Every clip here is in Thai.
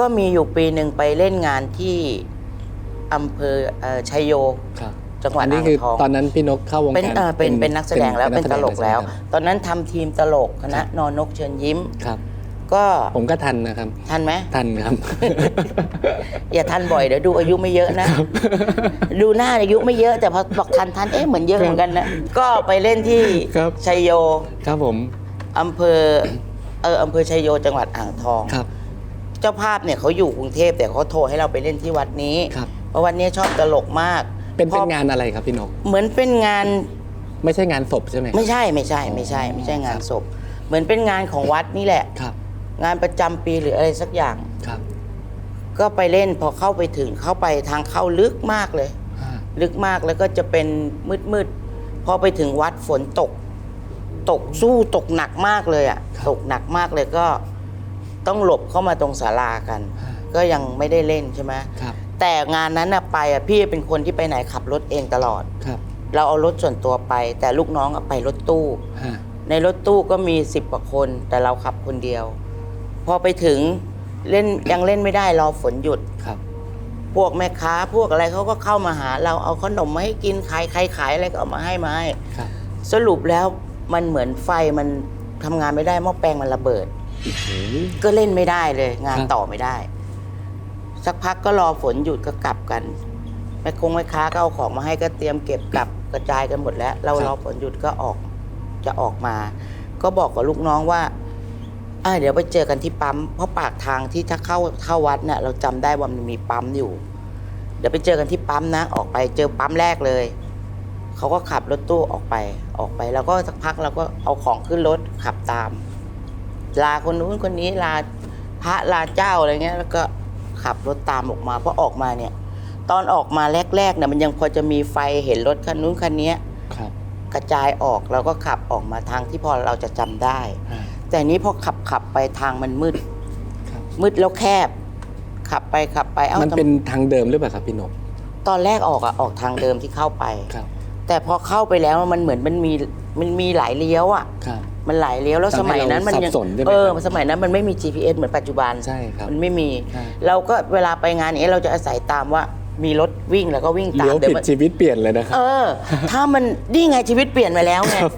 ก็มีอยู่ปีหนึ่งไปเล่นงานที่อำเภอเอ่อชัยโย ครับจังหวัดอันนี้อ่างคือทอง ตอนนั้นพี่นกเข้าวงเป็นการเออเป็นเป็นนักแสดงแล้วเป็นตลกแล้วใช่ไหมครับตอนนั้นทำทีมตลกคณะครับนอนนกเชิญยิ้ม ครับ ก็ผมก็ทันนะครับ ทันไหมทันครับ อย่าทันบ่อยเดี๋ยวดูอายุไม่เยอะนะ ดูหน้าอายุไม่เยอะแต่พอบอกทันทันเอ๊ะเหมือนเยอะเหมือนกันนะก็ไปเล่นที่ครับ ชัยโยครับผมอำเภอเอออำเภอชัยโยจังหวัดอ่างทอง ครับ เจ้าภาพเนี่ยเขาอยู่กรุงเทพแต่เขาโทรให้เราไปเล่นที่วัดนี้ครับ เพราะวันนี้ชอบตลกมาก เป็นพเป็อนงานอะไรครับพี่นก เหมือนเป็นงานไม่ใช่งานศพใช่ไหมครับไม่ใช่ไม่ใช่ไม่ใช่ ไม่ใช่งานศพ เหมือนเป็นงานของวัดนี่แหละ ครับ งานประจำปีหรืออะไรสักอย่าง ครับก็ไปเล่นพอเข้าไปถึงเข้าไปทางเข้าลึกมากเลย อ่าลึกมากแล้วก็จะเป็นมืดมืดๆพอไปถึงวัดฝนตก ตกสู้ตกหนักมากเลยอะ่ะตกหนักมากเลยก็ ต้องหลบเข้ามาตรงศาลากัน ก็ยังไม่ได้เล่นใช่ไหมครับ แต่งานนั้นน่ะไปอะพี่เป็นคนที่ไปไหนขับรถเองตลอดครับ เราเอารถส่วนตัวไป แต่ลูกน้องอะไปรถตู้ ฮะในรถตู้ก็มีสิบกว่าคน แต่เราขับคนเดียว พอไปถึงเล่นยังเล่นไม่ได้รอฝนหยุด ครับ พวกแม่ค้าพวกอะไรเขาก็เข้ามาหา เราเอาขนมมาให้กินขายใครขายอะไรก็เอามาให้มาให้ ครับ สรุปแล้วมันเหมือนไฟมันทำงานไม่ได้หม้อแปลงมันระเบิดโอ้โห ก็เล่นไม่ได้เลย งานครับต่อไม่ได้ สักพักก็รอฝนหยุดก็กลับกันแม่คงแม่ค้าก็เอาของมาให้ก็เตรียมเก็บกลับกระจายกันหมดแล้ว เรารอฝนหยุดก็ออกจะออกมา ก็บอกกับลูกน้องว่าอ่าเดี๋ยวไปเจอกันที่ปั๊มเพราะปากทางที่ถ้าเข้าเข้าวัดเนี่ยเราจำได้ว่ามันมีปั๊มอยู่ เดี๋ยวไปเจอกันที่ปั๊มนะ ออกไปเจอปั๊มแรกเลยเขาก็ขับรถตู้ออกไปออกไป แล้วก็สักพักเราก็เอาของขึ้นรถขับตาม ลาคนนู้นคนนี้ลาพระลาเจ้าอะไรเงี้ย แล้วก็ขับรถตามออกมาเพราะออกมาเนี่ย ตอนออกมาแรกๆเนี่ยมันยังพอจะมีไฟเห็นรถคันนู้นคันเนี้ยครับ กระจายออกเราก็ขับออกมาทางที่พอเราจะจำได้ อ่า แต่นี้พอขับขับไปทางมันมืด ครับ มืดแล้วแคบ ขับไปขับไปเอ้ามันทำเป็นทางเดิมหรือเปล่าครับพี่นกตอนแรกออกอะออกทางเดิมที่เข้าไป ครับ แต่พอเข้าไปแล้วมันเหมือนมันมี มันมีหลายเลี้ยวอะครับ มันหลายเลี้ยวแล้วทำให้สมัยนั้นมันเรายัสับสนใช่ไหมเออครับสมัยนั้นมันไม่มี GPS เหมือนปัจจุบันใช่ครับมันไม่มี ใช่ เราก็เวลาไปงานอย่างนี้ยเราจะอาศัยตามว่ามีรถวิ่งแล้วก็วิ่งตามเลี้ยวเดี๋ยผิวดมัน ชีวิตเปลี่ยนเลยนะครับ เออ ถ้ามันนี่ไงชีวิตเปลี่ยนไปแล้วไง ครับ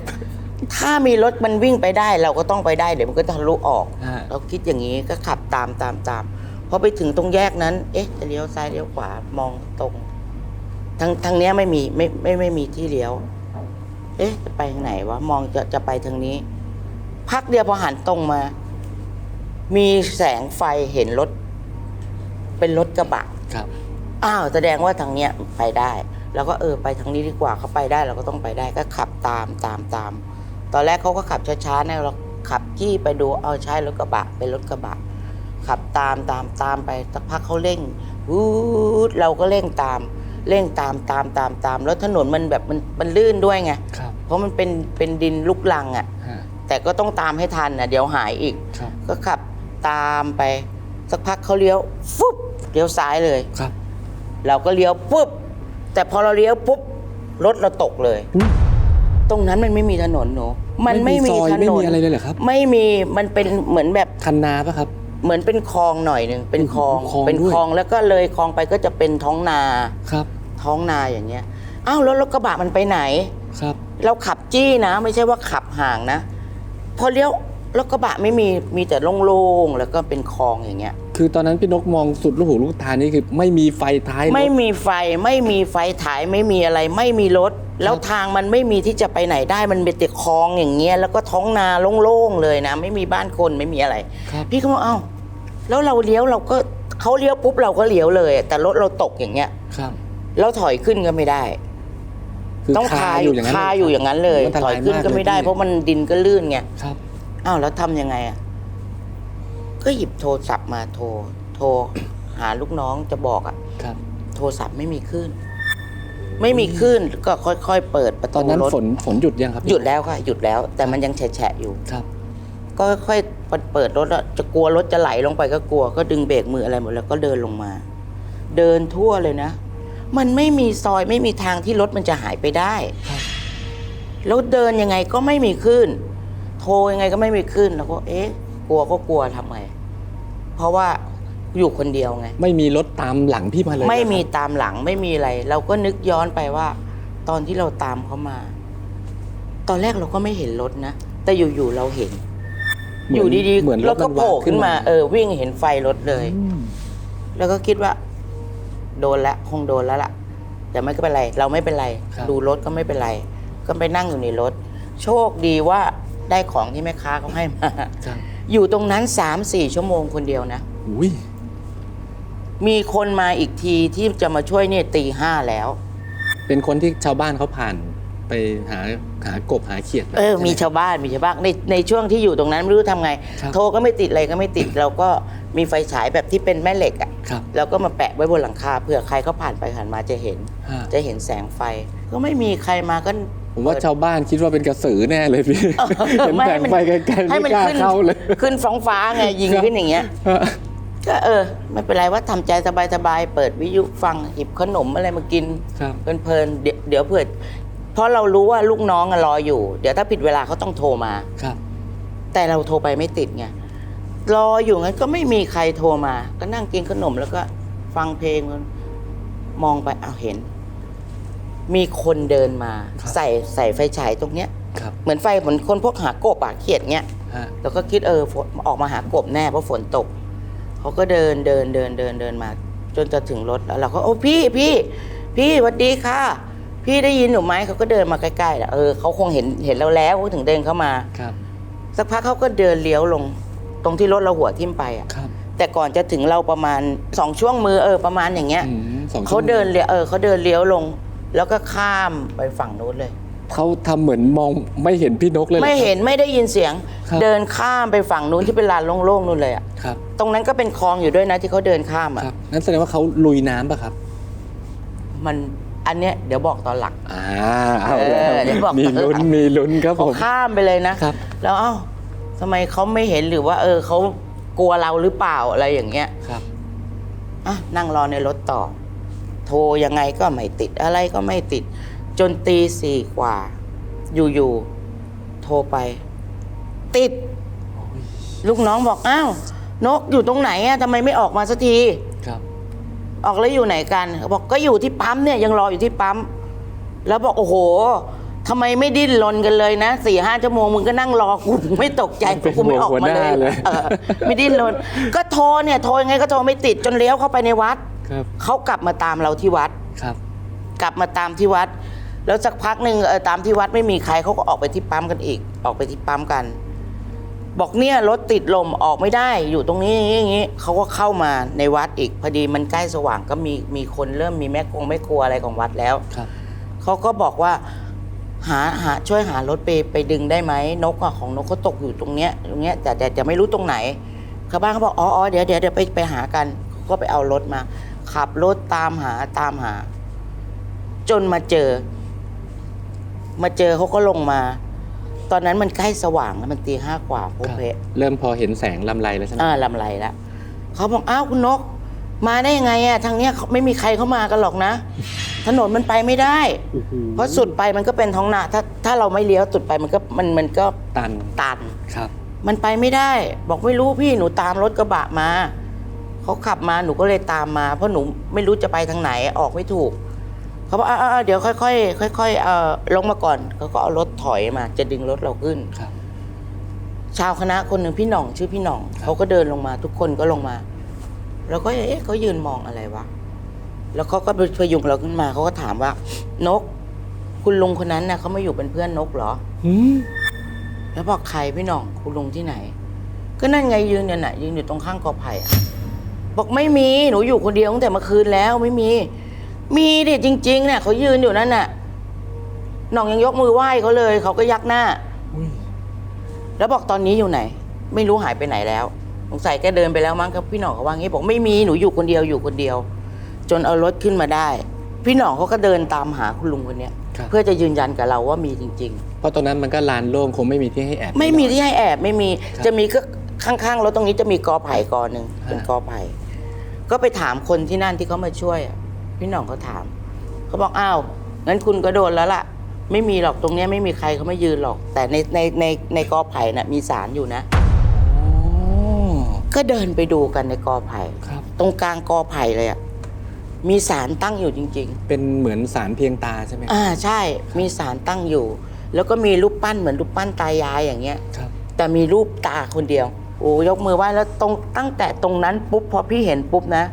ถ้ามีรถมันวิ่งไปได้เราก็ต้องไปได้เดี๋ยวมันก็ทะลุออก ฮะ เราคิดอย่างนี้ก็ขับตามตามตามพอไปถึงตรงแยกนั้น เอ๊ะจะเลี้ยวซ้ายเลี้ยวขวามองตรงทางทางเนี้ยไม่มีไม่ไม่ไม่มีที่เลี้ยว เอ๊ะจะไปทางไหนวะมองจะจะไปทางนี้ พักเดียวพอหันตรงมา มีแสงไฟเห็นรถ เป็นรถกระบะครับ อ้าวแสดงว่าทางเนี้ยไปได้ แล้วก็เออไปทางนี้ดีกว่าเขาไปได้เราก็ต้องไปได้ก็ขับตามตามตาม ตอนแรกเขาก็ขับช้าๆนะเราขับจี้ไปดูเอาใช้รถกระบะเป็นรถกระบะ ขับตามตามตามไปสักพักเขาเร่งวูดเราก็เร่งตาม เร่งตามตามตามตาม แล้วถนนมันแบบมันมันลื่นด้วยไง ครับ เพราะมันเป็นเป็นดินลูกลังอะ่ะ ฮะ แต่ก็ต้องตามให้ทันนะเดี๋ยวหายอีก ครับ ก็ขับตามไป สักพักเขาเลี้ยวฟุบเลี้ยวซ้ายเลย ครับ เราก็เลี้ยวปุ๊บ แต่พอเราเลี้ยวปุ๊บรถเราตกเลย อุ๊ย ตรงนั้นมันไม่มีถนนหนูมันไม่ไม่มีมีซอยถไม่นนมีอะไรเลยเหรอครับ ไม่มีมันเป็นเหมือนแบบ คันนาปะครับ เหมือนเป็นคลองหน่อยหนึ่งเป็นคลองคลองเป็นด้วย คลองแล้วก็เลยคลองไปก็จะเป็นท้องนาครับท้องนาอย่างเงี้ยอ้าวแล้วรถกระบะมันไปไหน ครับเราขับจี้นะ ไม่ใช่ว่าขับห่างนะ พอเลี้ยวรถกระบะไม่มีมีแต่โล่งๆแล้วก็เป็นคลองอย่างเงี้ย คือตอนนั้นพี่นกมองสุดลูกหูลูกตานี่คือไม่มีไฟท้ายรถ ไม่มีไฟไม่มีไฟถ่ายไม่มีอะไรไม่มีรถ แล้วทางมันไม่มีที่จะไปไหนได้มันเป็นแต่คลองอย่างเงี้ยแล้วก็ท้องนาโล่งๆเลยนะ ไม่มีบ้านคนไม่มีอะไร ครับ พี่ก็บอกเอ้า แล้วเราเลี้ยวเราก็เขาเลี้ยวปุ๊บเราก็เลี้ยวเลย แต่รถเราตกอย่างเงี้ยครับ แล้วถอยขึ้นก็ไม่ได้ คือต้องคาคาออยู่ยู่อย่างนั้นคาอยู่อย่างนั้นเลยมันถอยขึ้นก็ไม่ได้ เพราะมันดินก็ลื่นไงครับอ้าวแล้วทำยังไงอะก็หยิบโทรศัพท์มาโทร โทร หาลูกน้องจะบอกอะครับ โทรศัพท์ไม่มีคลื่นไม่มีคลื่นก็ค่อยๆ เปิดประตตูอนนั้นรถฝนฝนหยุดยังครับ หยุดแล้วค่ะหยุดแล้ว แต่มันยังแฉะๆอยู่ครับ ก็ค่อยๆเปิดรถแล้วจะกลัวรถจะไหลลงไปก็กลัว ก็ดึงเบรกมืออะไรหมดแล้วก็เดินลงมา เดินทั่วเลยนะ มันไม่มีซอยไม่มีทางที่รถมันจะหายไปได้ครับแล้วเดินยังไงก็ไม่มีคลื่นโทรยังไงก็ไม่มีคลื่นแล้วก็เอ๊ะ กลัวก็กลัวทำไง เพราะว่าอยู่คนเดียวไง ไม่มีรถตามหลังพี่มาเลย ไม่มีเหรอครับตามหลังไม่มีอะไร เราก็นึกย้อนไปว่า ตอนที่เราตามเขามา ตอนแรกเราก็ไม่เห็นรถนะ แต่อยู่ๆเราเห็นเหมืน อยู่ดีเหมือนๆรเราถก็มันโผล่วาบขึ้นมา เออ วิ่งเห็นไฟรถเลยอืมแล้วก็คิดว่า โดนแล้วคงโดนแล้วล่ะ แต่ไม่ก็เป็นไร เราไม่เป็นไร ดูรถก็ไม่เป็นไร ก็ไปนั่งอยู่ในรถ โชคดีว่าได้ของที่แม่ค้าเขาให้มาครับอยู่ตรงนั้นสามสี่ชั่วโมงคนเดียวนะอุ้ยมีคนมาอีกทีที่จะมาช่วยเนี่ยตีห้าแล้ว เป็นคนที่ชาวบ้านเขาผ่าน ไปหาหากบหาเขียดเออใช่ไหมีชาวบ้าน มีชาวบ้าน ใน ในช่วงที่อยู่ตรงนั้นไม่รู้ทำไง ครับ โทรก็ไม่ติดอะไรก็ไม่ติด เราก็มีไฟฉายแบบที่เป็นแม่เหล็กอะ่ะครับเราก็มาแปะไว้บนหลังคาเผื่อใครเขาผ่านไปผ่านมาจะเห็น ฮะจะเห็นแสงไฟ ก็ไม่มีใครมาก็ ผมว่าชาวบ้านคิดว่าเป็นกระสือแน่เลยพี่เห็นไม่แสงไฟไกลๆให้ไม่มันกล้าขึ้นเข้าเลย ขึ้นฟ้องฟ้าไงยิงครับ ขึ้นอย่างเงี้ยฮะก็เออ ไม่เป็นไรว่าทำใจสบายๆ เปิดวิทยุฟังหยิบขนมอะไรมากิน ครับ เพลินๆเดี๋ยวเดี๋ยวเผื่อ เพราะเรารู้ว่าลูกน้องอะรออยู่ เดี๋ยวถ้าผิดเวลาเขาต้องโทรมา ครับ แต่เราโทรไปไม่ติดไงรออยู่งั้นก็ไม่มีใครโทรมา ก็นั่งกินขนมแล้วก็ฟังเพลงมองไปเอาวเห็น มีคนเดินมา ครับ ใส่ใส่ไฟฉายตรงเนี้ย ครับเหมือนไฟเหมือนคนพวกหากบอะเขียดเงี้ย ฮะแล้วก็คิดเออฝนออกมาหากบแน่เพราะฝนตก เขาก็เดินเดินเดินเดินเดินมา จนจะถึงรถแล้วเราก็โอ้พี่พี่ พี่สวัสดีค่ะ พี่ได้ยินหนูไหมเขาก็เดินมาใกล้ๆแหละเออเขาคงเห็นเห็นเราแล้วเขาถึงเดินเข้ามา ครับ สักพักเขาก็เดินเลี้ยวลง ตรงที่รถเราหัวทิ่มไปอะ ครับแต่ก่อนจะถึงเราประมาณสองช่วงมือเออประมาณอย่างเงี้ยอืมสองชั่วโมงเขาเดินเลี้ยวเออเขาเดินเลี้ยวลง แล้วก็ข้ามไปฝั่งนู้นเลย เขาทำเหมือนมองไม่เห็นพี่นกเลยรอ ไม่เห็นไม่ได้ยินเสียง ครับ เดินข้ามไปฝั่งนู้นที่เป็นลานโล่งๆนู่นเลยอะครับ ตรงนั้นก็เป็นคลองอยู่ด้วยนะที่เขาเดินข้ามอะครับ นั่นแสดงว่าเขาลุยน้ำป่ะครับ มัน อันเนี้ยเดี๋ยวบอกตอนหลัง อ่าเอาแล้วเออเดี๋ยวบอกมีลุ้นตอนหลังมีลุ้นครับผเขาม ข้ามไปเลยนะครับ แล้วเอ้าทำไมเขาไม่เห็นหรือว่า เออเขากลัวเราหรือเปล่าอะไรอย่างเงี้ย ครับ อะนั่งรอในรถต่อ โทรยังไงก็ไม่ติดอะไรก็ไม่ติด จนตีสี่กว่า อยู่ๆโทรไป ติด ลูกน้องบอกอ้าวนกอยู่ตรงไหนอะทำไมไม่ออกมาสักทีครับ ออกแล้วอยู่ไหนกันเขาบอกก็อยู่ที่ปั๊มเนี่ยยังรออยู่ที่ปั๊ม แล้วบอกโอ้โหทำไมไม่ดิ้นรนกันเลยนะสี่ห้าชั่วโมงมึงก็นั่งรอกูไม่ตกใจเป็นกูไม่ออกหัวมาหเลน้ายเลยเออไม่ดิ้นรนก็โทรเนี่ยโทรยังไงก็โทรไม่ติดจนเลี้ยวเข้าไปในวัดครับเขากลับมาตามเราที่วัดครับ กลับมาตามที่วัด แล้วสักพักหนึ่งเออตามที่วัดไม่มีใครเขาก็ออกไปที่ปั๊มกันอีก ออกไปที่ปั๊มกัน บอกเนี่ยรถติดลมออกไม่ได้อยู่ตรงนี้อย่างนี้อย่างนี้เขาก็เข้ามาในวัดอีกพอดีมันใกล้สว่างก็มีมีคนเริ่มมีแม่คงแม่ครัวอะไรของวัดแล้วครับ เขาก็บอกว่าหาหาช่วยหารถไปไปดึงได้ไหมนกอะของนกเขาตกอยู่ตรงเนี้ยตรงเนี้ยแต่แต่จะไม่รู้ตรงไหนชาวบ้านเขาบอกอ๋ออ๋อเดี๋ยวเดี๋ยวเดี๋ยวไปไปหากันเขาก็ไปเอารถมา ขับรถตามหาตามหา จนมาเจอ มาเจอเขาก็ลงมา ตอนนั้นมันใกล้สว่างแล้วมันตีห้ากว่าโพครับเพะเริ่มพอเห็นแสงลำไรแล้วใช่ไหมอ่าลำไรแล้วเขาบอกอ้าวคุณนก มาได้ยังไงอะทางเนี้ยเขาไม่มีใครเข้ามากันหรอกนะ ถนนมันไปไม่ได้โอ้โหเพราะสุดไปมันก็เป็นท้องนาถ้าถ้าเราไม่เลี้ยวสุดไปมันก็มันมันก็ตันตัน ครับ มันไปไม่ได้ บอกไม่รู้พี่หนูตามรถกระบะมาเขาขับมาหนูก็เลยตามมา เพราะหนูไม่รู้จะไปทางไหนออกไม่ถูก เขาบอกอ่าๆเดี๋ยวค่อยๆค่อยๆเอ่อลงมาก่อนเขาก็เอารถถอยมา จะดึงรถเราขึ้น ครับ ชาวคณะคนหนึ่งพี่หน่องชื่อพี่หน่องเขาก็เดินลงมา ทุกคนก็ลงมา แล้วก็เอ๊ะเขายืนมองอะไรวะแล้วเขาก็ไปพยุงเราขึ้นมาเขาก็ถามว่า นก คุณลุงคนนั้นน่ะเขามาอยู่เป็นเพื่อนนกเหรออืมแล้วบอกใครพี่หน่องคุณลุงที่ไหน ก็นั่นไงยืนเนี่ยน่ะยืนอยู่ตรงข้างกอไผ่อะบอกไม่มีหนูอยู่คนเดียวตั้งแต่เมื่อคืนแล้วไม่มี มีดิจริงๆเนี่ยเขายืนอยู่นั่นน่ะหน่องยังยกมือไหว้เขาเลย เขาก็ยักหน้า อุ้ยแล้วบอกตอนนี้อยู่ไหน ไม่รู้หายไปไหนแล้วสงสัยแกเดินไปแล้วมั้งครับพี่หน่องเขาว่างี้บอกไม่มีหนูอยู่คนเดียวอยู่คนเดียว จนเอารถขึ้นมาได้ พี่หน่องเขาก็เดินตามหาคุณลุงคนเนี้ยครับ เพื่อจะยืนยันกับเราว่ามีจริงๆเพราะตรงนั้นมันก็ลานโล่งคงไม่มีที่ให้แอบไม่มีที่ให้แอบไม่มีครับจะมีก็ข้างๆรถตรงนี้จะมีกอไผ่กอหนึ่งฮะเป็นกอไผ่ก็ไปถามคนที่นั่นที่เขามาช่วยอะ พี่หน่องเขาถามเขาบอกอ้าวงั้นคุณก็โดนแล้วล่ะ ไม่มีหรอกตรงเนี้ยไม่มีใครเขาไม่ยืนหรอก แต่ในในในในกอไผ่น่ะมีสารอยู่นะอ๋อก็เดินไปดูกันในกอไผ่ครับ ตรงกลางกอไผ่เลยอะมีสารตั้งอยู่จริงเป็นเหมือนสารเพียงตาใช่ไหมๆอ่าใช่มีสารตั้งอยู่ แล้วก็มีรูปปั้นเหมือนรูปปั้นตายายอย่างเงี้ย ครับ แต่มีรูปตาคนเดียว โอ้ยกมือไหว้แล้วตรงตั้งแต่ตรงนั้นปุ๊บพอพี่เห็นปุ๊บนะ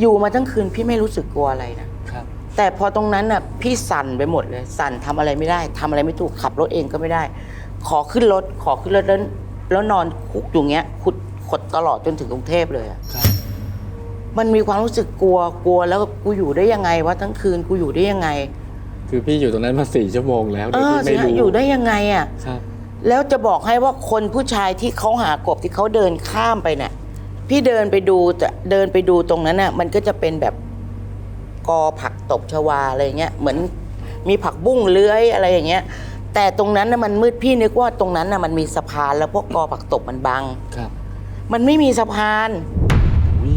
อยู่มาทั้งคืนพี่ไม่รู้สึกกลัวอะไรนะครับ แต่พอตรงนั้นน่ะพี่สั่นไปหมดเลย สั่นทำอะไรไม่ได้ทำอะไรไม่ถูกขับรถเองก็ไม่ได้ ขอขึ้นรถขอขึ้นรถแล้วแล้วนอนคุกอยู่เงี้ยขุดขดตลอดจนถึงกรุงเทพเลยอะ ครับ มันมีความรู้สึกกลัวกลัวแล้วกูอยู่ได้ยังไงวะทั้งคืนกูอยู่ได้ยังไง คือพี่อยู่ตรงนั้นมาสี่ชั่วโมงแล้วเอโดยอที่ไม่รู้อยู่ได้ยังไงอะครับ แล้วจะบอกให้ว่าคนผู้ชายที่เขาหากบที่เขาเดินข้ามไปเนี่ย พี่เดินไปดูจะเดินไปดูตรงนั้นน่ะ มันก็จะเป็นแบบกอผักตบชวาอะไรเงี้ยเหมือนมีผักบุ้งเลื้อยอะไรอย่างเงี้ย แต่ตรงนั้นน่ะมันมืดพี่นึกว่าตรงนั้นน่ะมันมีสะพานแล้วพวกกอผักตบมันบังครับ มันไม่มีสะพานวิ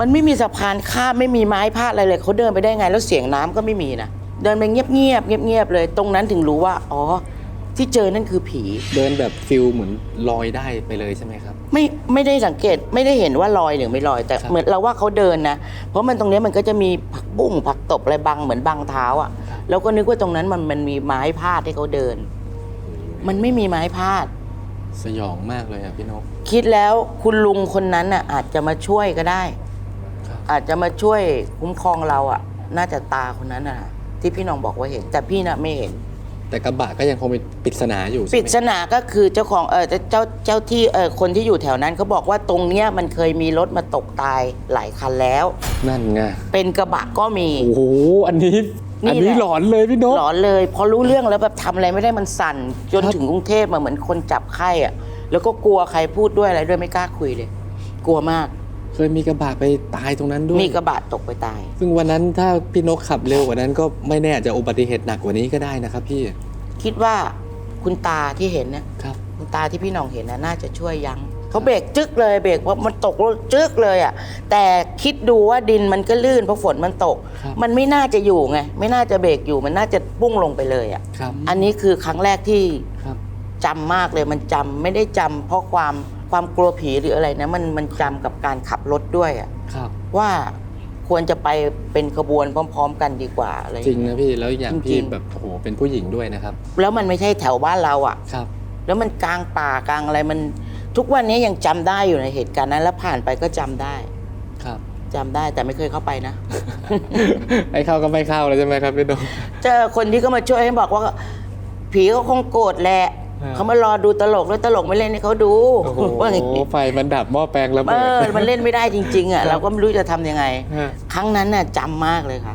มันไม่มีสะพานข้ามไม่มีไม้พาดอะไรเลยเขาเดินไปได้ไง แล้วเสียงน้ำก็ไม่มีนะเดินไปเงียบเงียบๆเงียบๆเลย ตรงนั้นถึงรู้ว่า อ๋อ ที่เจอนั่นคือผี เดินแบบฟิลเหมือนลอยได้ไปเลยใช่ไหมครับ ไม่ไม่ได้สังเกตไม่ได้เห็นว่าลอยหรือไม่ลอยแต่ครับ เหมือนเราว่าเขาเดินนะเพราะมันตรงเนี้ยมันก็จะมีผักบุ้งผักตบอะไรบังเหมือนบังเท้าอะแล้วก็นึกว่าตรงนั้นมันมันมีไม้พาดให้เขาเดิน มันไม่มีไม้พาด สยองมากเลยอะพี่นก คิดแล้วคุณลุงคนนั้นน่ะอาจจะมาช่วยก็ได้ ครับ อาจจะมาช่วยคุ้มครองเราอะ น่าจะตาคนนั้นน่ะ ที่พี่น้องบอกว่าเห็น แต่พี่น่ะไม่เห็น แต่กระบะก็ยังคงเป็นปริศนาอยู่ใช่ปริไหมศนาก็คือเจ้าของเออเจ้าเจ้าที่เออคนที่อยู่แถวนั้นเขาบอกว่าตรงเนี้ยมันเคยมีรถมาตกตายหลายคันแล้ว นั่นไงเป็นกระบะก็มี โอ้โหอันนี้ นี่อันนี้แหละ หลอนเลยพี่นก หลอนเลยพอรู้เรื่องแล้วแบบทำอะไรไม่ได้มันสั่น จนครับ ถึงกรุงเทพมาเหมือนคนจับไข้อะแล้วก็กลัวใครพูดด้วยอะไรด้วยไม่กล้าคุยเลย กลัวมาก เคยมีกระบะไปตายตรงนั้นด้วย มีกระบะตกไปตาย ซึ่งวันนั้นถ้าพี่นกขับเร็วกว่านั้นก็ไม่แน่อาจจะอุบัติเหตุหนักกว่านี้ก็ได้นะครับพี่ คิดว่าคุณตาที่เห็นเนี่ยครับ คุณตาที่พี่หน้องเห็นนะน่าจะช่วยยั้งเขาเบรกจึกเลยเบรกเพราะมันตกรถจึกเลยอะแต่คิดดูว่าดินมันก็ลื่นเพราะฝนมันตก ครับ มันไม่น่าจะอยู่ไง ไม่น่าจะเบรกอยู่มันน่าจะปุ้งลงไปเลยอะครับอันนี้คือครั้งแรกที่ครับ จำมากเลยมันจำไม่ได้จำเพราะความ ความกลัวผีหรืออะไรนะมันมันจำกับการขับรถด้วยอะครับ ว่าควรจะไปเป็นขบวนพร้อม ๆ กันดีกว่าอะไรอย่าจริงเยนะพี่แล้วอย่างจริพี่งๆแบบโอ้โหเป็นผู้หญิงด้วยนะครับ แล้วมันไม่ใช่แถวบ้านเราอะ ครับ แล้วมันกลางป่ากลางอะไรมัน ทุกวันนี้ยังจำได้อยู่ในเหตุการณ์นั้น แล้วผ่านไปก็จำได้ครับ จำได้แต่ไม่เคยเข้าไปนะ ไอ้เข้าก็ไม่เข้าแล้วใช่ไหมครับพี่นกเจอคนที่ก็มาช่วยให้บอกว่า ผีเขาคงโกรธแหละฮะ เขามารอดูตลกแล้วตลกไม่เล่นให้เขาดูโอ้โหว่าอย่างงี้ไฟมันดับหม้อแปลงระเอเบิดอมันเล่นไม่ได้จริง ๆอะเราก็ไม่รู้จะทำยังไง ฮะ ครั้งนั้นน่ะจำมากเลยค่ะ